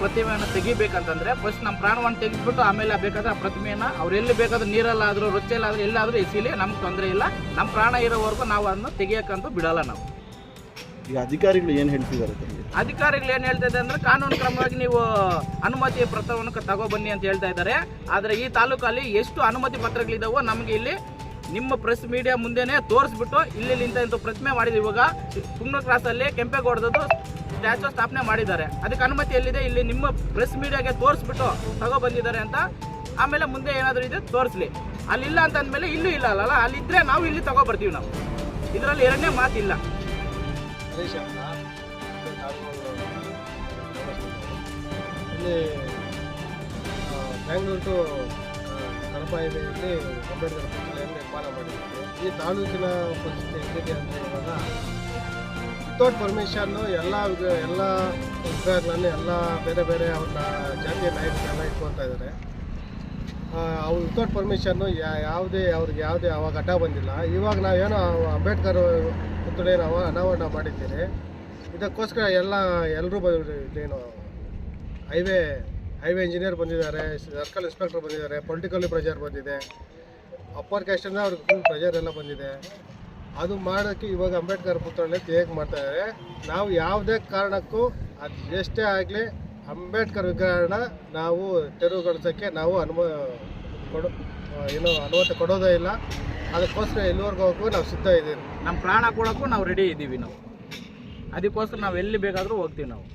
ಪ್ರತಿಮೆಯನ್ನು ತೆಗಿಬೇಕಂತಂದ್ರೆ ಫಸ್ಟ್ ನಮ್ಮ ಪ್ರಾಣವನ್ನು ತೆಗೆದ್ಬಿಟ್ಟು ಆಮೇಲೆ ಬೇಕಾದ್ರೆ ಆ ಪ್ರತಿಮೆಯನ್ನ ಅವ್ರು ಎಲ್ಲಿ ಬೇಕಾದ್ರೂ ನೀರಲ್ಲಾದ್ರೂ ರೊಚ್ಚೆಲ್ಲಾದರೂ ಎಲ್ಲಾದರೂ ಎಸಿಲಿ ನಮ್ಗೆ ತೊಂದರೆ ಇಲ್ಲ. ನಮ್ಮ ಪ್ರಾಣ ಇರೋವರೆಗೂ ನಾವು ಅದನ್ನು ತೆಗಿಯೋಕ್ಕಂತೂ ಬಿಡಲ್ಲ ನಾವು. ಈಗ ಅಧಿಕಾರಿಗಳು ಏನು ಹೇಳ್ತಿದ್ದಾರೆ ಅಧಿಕಾರಿಗಳು ಏನು ಹೇಳ್ತಾ ಇದ್ದಾರೆ ಅಂದ್ರೆ ಕಾನೂನು ಕ್ರಮವಾಗಿ ನೀವು ಅನುಮತಿ ಪತ್ರವನ್ನು ತಗೊಬನ್ನಿ ಅಂತ ಹೇಳ್ತಾ ಇದ್ದಾರೆ. ಆದರೆ ಈ ತಾಲೂಕಲ್ಲಿ ಎಷ್ಟು ಅನುಮತಿ ಪತ್ರಗಳಿದಾವೋ ನಮಗೆ ಇಲ್ಲಿ ನಿಮ್ಮ ಪ್ರೆಸ್ ಮೀಡಿಯಾ ಮುಂದೆನೆ ತೋರಿಸ್ಬಿಟ್ಟು ಇಲ್ಲಿ ಇಂಥ ಇಂಥ ಪ್ರತಿಮೆ ಮಾಡಿದ್ವಿ ಇವಾಗ ಕುಂಗ್ನೂರು ಕ್ರಾಸಲ್ಲಿ ಕೆಂಪೇಗೌಡದ್ದು ಸ್ಟ್ಯಾಚು ಸ್ಥಾಪನೆ ಮಾಡಿದ್ದಾರೆ ಅದಕ್ಕೆ ಅನುಮತಿ ಎಲ್ಲಿದೆ ಇಲ್ಲಿ ನಿಮ್ಮ ಪ್ರೆಸ್ ಮೀಡಿಯಾಗೆ ತೋರಿಸ್ಬಿಟ್ಟು ತಗೋ ಬಂದಿದ್ದಾರೆ ಅಂತ ಆಮೇಲೆ ಮುಂದೆ ಏನಾದರೂ ಇದೆ ತೋರಿಸ್ಲಿ ಅಲ್ಲಿಲ್ಲ ಅಂತ ಅಂದಮೇಲೆ ಇಲ್ಲೂ ಇಲ್ಲ ಅಲ್ಲ ಅಲ್ಲಿದ್ದರೆ ನಾವು ಇಲ್ಲಿ ತಗೋ ಬರ್ತೀವಿ ನಾವು ಇದರಲ್ಲಿ ಎರಡನೇ ಮಾತಿಲ್ಲ ಟು ಕಡಪ ಅಂಬೇಡ್ಕರ್ ಪ್ರತಿಮೆಯನ್ನು ನಿರ್ಮಾಣ ಮಾಡಿದ್ದಾರೆ. ಈ ತಾಲೂಕಿನ ಪರಿಸ್ಥಿತಿ ಹೇಗಿದೆ ಅಂತ ಇವಾಗ ವಿತೌಟ್ ಪರ್ಮಿಷನ್ನು ಎಲ್ಲ ಎಲ್ಲ ವಿಭಾಗಗಳಲ್ಲಿ ಎಲ್ಲ ಬೇರೆ ಬೇರೆ ಅವ್ರನ್ನ ಜಾತಿಯ ನಾಯಕರೆಲ್ಲ ಇಟ್ಕೊತಾ ಇದ್ದಾರೆ. ಅವ್ರು ವಿತೌಟ್ ಪರ್ಮಿಷನ್ನು ಯಾವುದೇ ಅವ್ರಿಗೆ ಯಾವುದೇ ಅವಾಗ ಹಠ ಬಂದಿಲ್ಲ. ಇವಾಗ ನಾವೇನೋ ಅಂಬೇಡ್ಕರ್ ಪುತ್ಥಳಿ ನಾವು ಅನಾವರಣ ಮಾಡಿದ್ದೀರಿ. ಇದಕ್ಕೋಸ್ಕರ ಎಲ್ಲ ಎಲ್ಲರೂ ಏನು ಹೈವೇ ಹೈವೇ ಇಂಜಿನಿಯರ್ ಬಂದಿದ್ದಾರೆ, ಸರ್ಕಲ್ ಇನ್ಸ್ಪೆಕ್ಟರ್ ಬಂದಿದ್ದಾರೆ, ಪೊಲಿಟಿಕಲಿ ಪ್ರೆಜರ್ ಬಂದಿದೆ. ಅಪ್ಪರ್ ಕ್ಯಾಸ್ಟಿಂದ ಅವ್ರಿಗೆ ಫುಲ್ ಪ್ರೆಜರ್ ಎಲ್ಲ ಬಂದಿದೆ. ಅದು ಮಾಡೋಕ್ಕೆ ಇವಾಗ ಅಂಬೇಡ್ಕರ್ ಪುತ್ಥಳಿ ಹೇಗೆ ಮಾಡ್ತಾ ಇದ್ದಾರೆ. ನಾವು ಯಾವುದೇ ಕಾರಣಕ್ಕೂ ಅದು ಎಷ್ಟೇ ಆಗಲಿ ಅಂಬೇಡ್ಕರ್ ವಿಗ್ರಹಣ ನಾವು ತೆರವುಗೊಳಿಸೋಕ್ಕೆ ನಾವು ಅನುಮ, ಕೊಡೋ, ಏನು ಅನುಮತಿ ಕೊಡೋದೇ ಇಲ್ಲ. ಅದಕ್ಕೋಸ್ಕರ ಎಲ್ಲಿವರೆಗೂ ನಾವು ಸಿದ್ಧ ಇದ್ದೀವಿ. ನಮ್ಮ ಪ್ರಾಣ ಕೊಡೋಕ್ಕೂ ನಾವು ರೆಡಿ ಇದ್ದೀವಿ ನಾವು. ಅದಕ್ಕೋಸ್ಕರ ನಾವು ಎಲ್ಲಿ ಬೇಕಾದರೂ ಹೋಗ್ತೀವಿ ನಾವು.